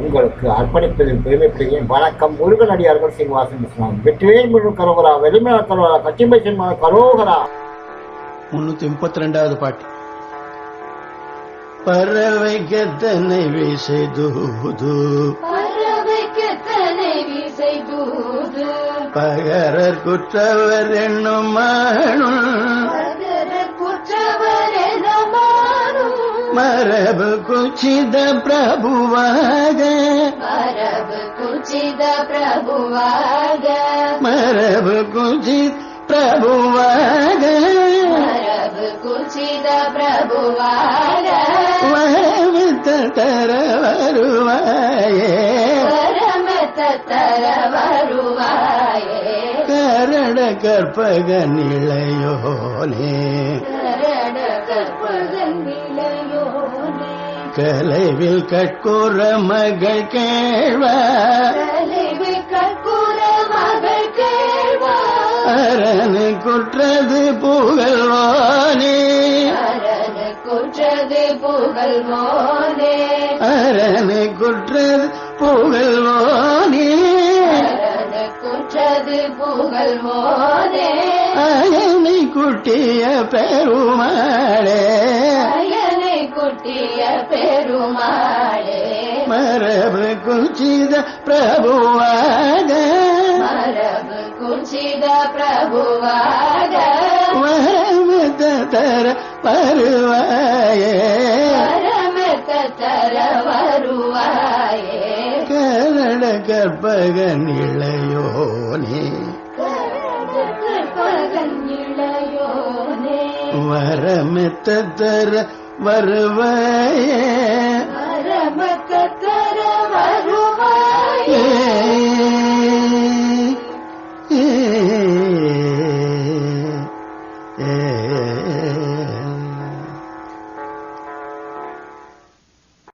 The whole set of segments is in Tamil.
உங்களுக்கு அர்ப்பணிப்பதில் பெருமைப்படுகிறேன் வணக்கம் முருகனடியார்கள் சீனிவாசன் இஸ்லாம் வெற்றிவேல் முழு கரோகரா வெளிமல கரோகரா கச்சிம்பை சின்மா கரோகரா. முன்னூத்தி முப்பத்தி ரெண்டாவது பாட்டு பறவைக்கத்தனை வீசை தூது. பறவைக்குத்தனை வீசை தூது. பகரர் குற்றவர் என்னும் மானும் மரபு குச்சித பிரபுவாக மரபு குச்சித பிரபுவாக மரபு குச்சித் பிரபுவாக மரபு குச்சித பிரபுவாக வரவித்த தர வருவாயே வரமத்த தர வருவாயே கரட கற்பக நிலையோனே கலைவில் கற்குற மகள் கேள்வார் அரணு குற்றது புகழ்வானே. குற்றது புகழ்வோனே. அரணு குற்றது புகழ்வானே. குற்றது புகழ்வோனே. அயனை குட்டிய பெருமாளே. அயனை குட்டிய பெருமாளே மரபு குச்சித பிரபுவாக மரபு குச்சித பிரபுவாக வரமத தர வருவாயே வரமெத்த தர வருவாயே கரட கற்பக நிலையோனே வருவாயே.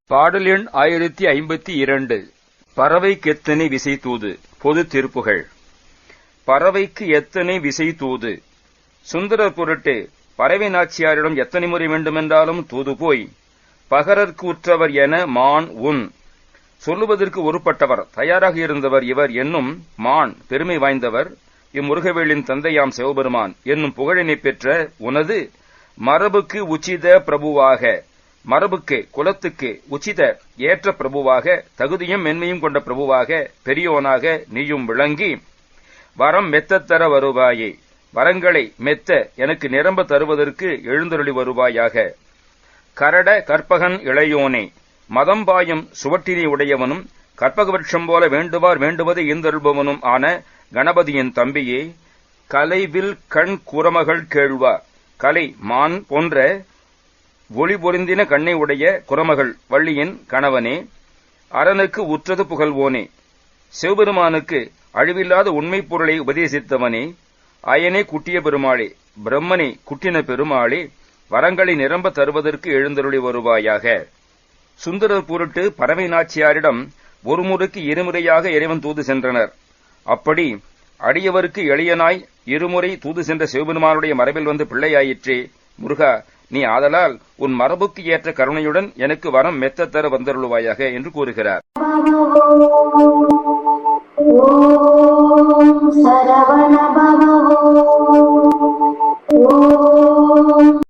பாடல் எண் ஆயிரத்தி ஐம்பத்தி இரண்டு. பறவைக்கு எத்தனை விசை தூது. பொது திருப்புகள். பறவைக்கு எத்தனை விசை தூது? சுந்தரர் பொருட்டு பறவை நாச்சியாரிடம் எத்தனை முறை வேண்டுமென்றாலும் தூது போய் பகரர்க்கு உற்றவர் என மான் உன். சொல்லுவதற்கு ஒருப்பட்டவர் தயாராக இருந்தவர் இவர் என்னும் மான் பெருமை வாய்ந்தவர். இம்முருகவேளின் தந்தையாம் சிவபெருமான் என்னும் புகழினை பெற்ற உனது மரபுக்கு உச்சித பிரபுவாக மரபுக்கு குலத்துக்கு உச்சித ஏற்ற பிரபுவாக தகுதியும் மென்மையும் கொண்ட பிரபுவாக பெரியோனாக நீயும் விளங்கி வரம் மெத்தத்தர வருவாயே. வரங்களை மெத்த எனக்கு நிரம்ப தருவதற்கு எழுந்தருளி வருவாயாக. கரட கற்பகன் இளையோனே மதம்பாயும் சுவட்டினை உடையவனும் கற்பகவட்சம் போல வேண்டுவார் வேண்டுவதை ஈந்தருள்பவனும் ஆன கணபதியின் தம்பியே கலைவில் கண் குரமகள் கேழ்வா கலை மான் போன்ற ஒளி பொருந்தின கண்ணை உடைய குரமகள் வள்ளியின் கணவனே அரனுக்கு உற்றது புகழ்வோனே சிவபெருமானுக்கு அழிவில்லாத உண்மைப் பொருளை உபதேசித்தவனே அயனே குட்டிய பெருமாளே பிரம்மனே குட்டின பெருமாளே வரங்களை நிரம்ப தருவதற்கு எழுந்தருளி வருவாயாக. சுந்தரர் பொருட்டு பறவை நாச்சியாரிடம் ஒருமுறைக்கு இருமுறையாக இறைவன் தூது சென்றனர். அப்படி அடியவருக்கு எளியனாய் இருமுறை தூது சென்ற சிவபெருமானுடைய மரபில் வந்து பிள்ளையாயிற்றே முருகா நீ ஆதலால் உன் மரபுக்கு ஏற்ற கருணையுடன் எனக்கு வரம் மெத்த தர வந்தருளுவாயாக என்று கூறுகிறார்.